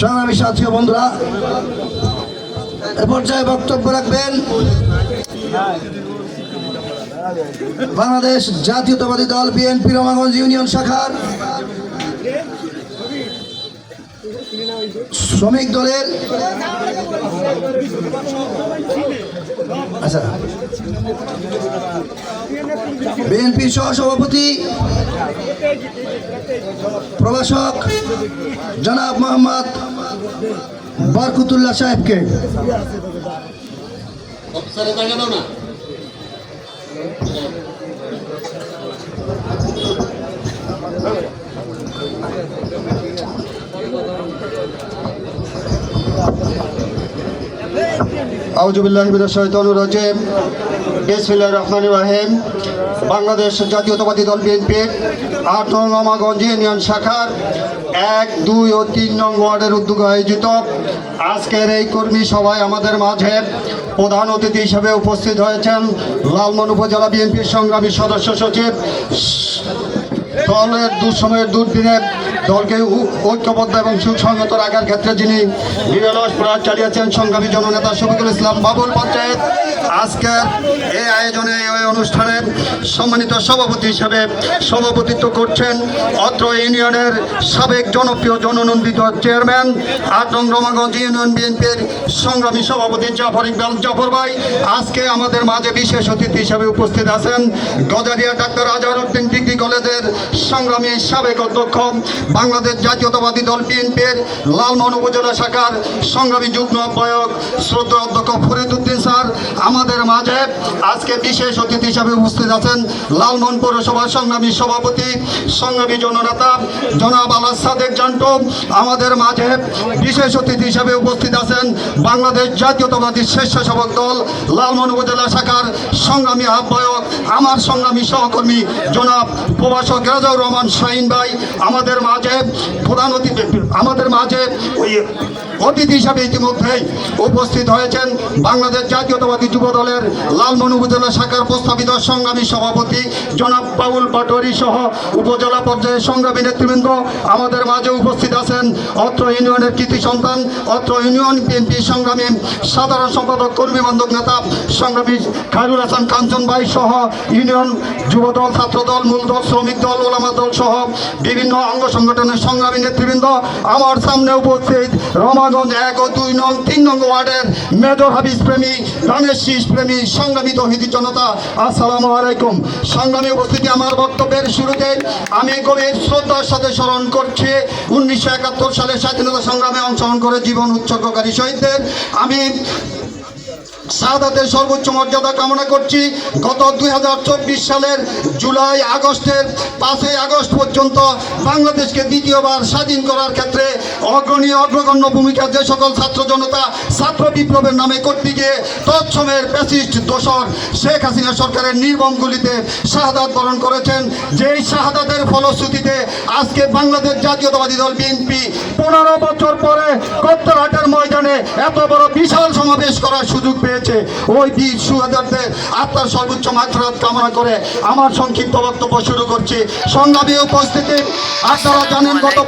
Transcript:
সংগ্রামী সাথী ও বন্ধুরা, এ পর্যায়ে বক্তব্য রাখবেন বাংলাদেশ জাতীয়তাবাদী দল বিএনপি রমাগঞ্জ ইউনিয়ন শাখার শ্রমিক দলের আচ্ছা। বিএনপির সহসভাপতি প্রভাষক জনাব মোহাম্মদ বরকুতুল্লাহ সাহেবকে। না বাংলাদেশ জাতীয়তাবাদী দল বিএনপির আট নং রমাগঞ্জ ইউনিয়ন শাখার এক, দুই ও তিন নং ওয়ার্ডের উদ্যোগে আয়োজিত আজকের এই কর্মী সভায় আমাদের মাঝে প্রধান অতিথি হিসেবে উপস্থিত হয়েছেন লালমন উপজেলা বিএনপির সংগ্রামী সদস্য সচিব, দলের দুঃসময়ের দুর্দিনে দলকে ঐক্যবদ্ধ এবং সুসংহত রাখার ক্ষেত্রে যিনি নিরলস প্রয়াস চালিয়েছেন সংগ্রামী জননেতা শফিকুল ইসলাম বাবুল পঞ্চায়েত আজকের এই আয়োজনে এই অনুষ্ঠানে সম্মানিত সভাপতি হিসেবে সভাপতিত্ব করছেন অত্র ইউনিয়নের সাবেক জনপ্রিয় জননন্দিত চেয়ারম্যান আট নং রমাগঞ্জ ইউনিয়ন বিএনপির সংগ্রামী সভাপতি জাফর ইকবাল জাফর ভাই। আজকে আমাদের মাঝে বিশেষ অতিথি হিসেবে উপস্থিত আছেন গজারিয়া ডাক্তার আজহার উদ্দিন ডিগ্রি কলেজের সংগ্রামী সাবেক অধ্যক্ষ বাংলাদেশ জাতীয়তাবাদী দল বিএনপির লালমোহন উপজেলা শাখার সংগ্রামী যুগ্ম আহ্বায়ক শ্রদ্ধা অধ্যক্ষ ফরিদ উদ্দিন স্যার, আমাদের মাঝে আজকে বিশেষ অতিথি হিসাবে উপস্থিত আছেন লালমোহন পৌরসভার সংগ্রামী সভাপতি, সংগ্রামী জননেতা জনাব আলাস সাদেক জান্টো। আমাদের মাঝে বিশেষ অতিথি হিসাবে উপস্থিত আছেন বাংলাদেশ জাতীয়তাবাদী স্বেচ্ছাসেবক দল লালমোহন উপজেলা শাখার সংগ্রামী আহ্বায়ক, আমার সংগ্রামী সহকর্মী জনাব প্রভাষক রাজাউর রহমান শাহিন ভাই। আমাদের মাঝে প্রধান অতিথি, আমাদের মাঝে ওই অতিথি হিসাবে ইতিমধ্যেই উপস্থিত হয়েছেন বাংলাদেশ জাতীয়তাবাদী যুব দলের লালমোহন উপজেলা শাখার প্রস্তাবিত সংগ্রামী সভাপতি জনাব বাউল পাটোয়ারি সহ উপজেলা পর্যায়ে সংগ্রামী নেতৃবৃন্দ। আমাদের মাঝে উপস্থিত আছেন অত্র ইউনিয়নের কৃতি সন্তান, অত্র ইউনিয়ন বিএনপি সংগ্রামী সাধারণ সম্পাদক, কর্মী বান্ধব নেতা সংগ্রামী খায়রুল হাসান কাঞ্চন ভাই সহ ইউনিয়ন যুবদল, ছাত্রদল, মূলদল, শ্রমিক দল, ওলামা দল সহ বিভিন্ন অঙ্গ সংগঠনের সংগ্রামী নেতৃবৃন্দ আমার সামনে উপস্থিত রমাগঞ্জ এক ও দুই নং, তিন নং ওয়ার্ডের মেজর হাবিজ প্রেমী গণেশ শীষ প্রেমী সংগ্রামী তহিদি জনতা, আসসালামু আলাইকুম। সংগ্রামী উপস্থিতি আমার বক্তব্যের শুরুতে আমি গভীর শ্রদ্ধার সাথে স্মরণ করছি, উনিশশো একাত্তর সালে স্বাধীনতা সংগ্রামে অংশগ্রহণ করে জীবন উৎসর্গকারী শহীদদের। আমি শাহাদাতের সর্বোচ্চ মর্যাদা কামনা করছি। গত দুই হাজার চব্বিশ সালের জুলাই আগস্টের পাঁচই আগস্ট পর্যন্ত বাংলাদেশকে দ্বিতীয়বার স্বাধীন করার ক্ষেত্রে অগ্রণী অগ্রগণ্য ভূমিকা যে সকল ছাত্র জনতা, ছাত্র বিপ্লবের নামে করতে গিয়ে তৎসমের প্যাসিস্ট দোসর শেখ হাসিনা সরকারের নির্মম গুলিতে শাহাদাত বরণ করেছেন। যেই শাহাদাতের ফলশ্রুতিতে আজকে বাংলাদেশ জাতীয়তাবাদী দল বিএনপি পনেরো বছর পরে কত্তরহাটের ময়দানে এত বড় বিশাল সমাবেশ করার সুযোগ পেয়েছে। ওই বীর সুহাদারদের আত্মার সর্বোচ্চ মাত্রাত কামনা করে আমার সংক্ষিপ্ত বক্তব্য শুরু করছি। সংগ্রামী উপস্থিতি, আপনারা জানেন গত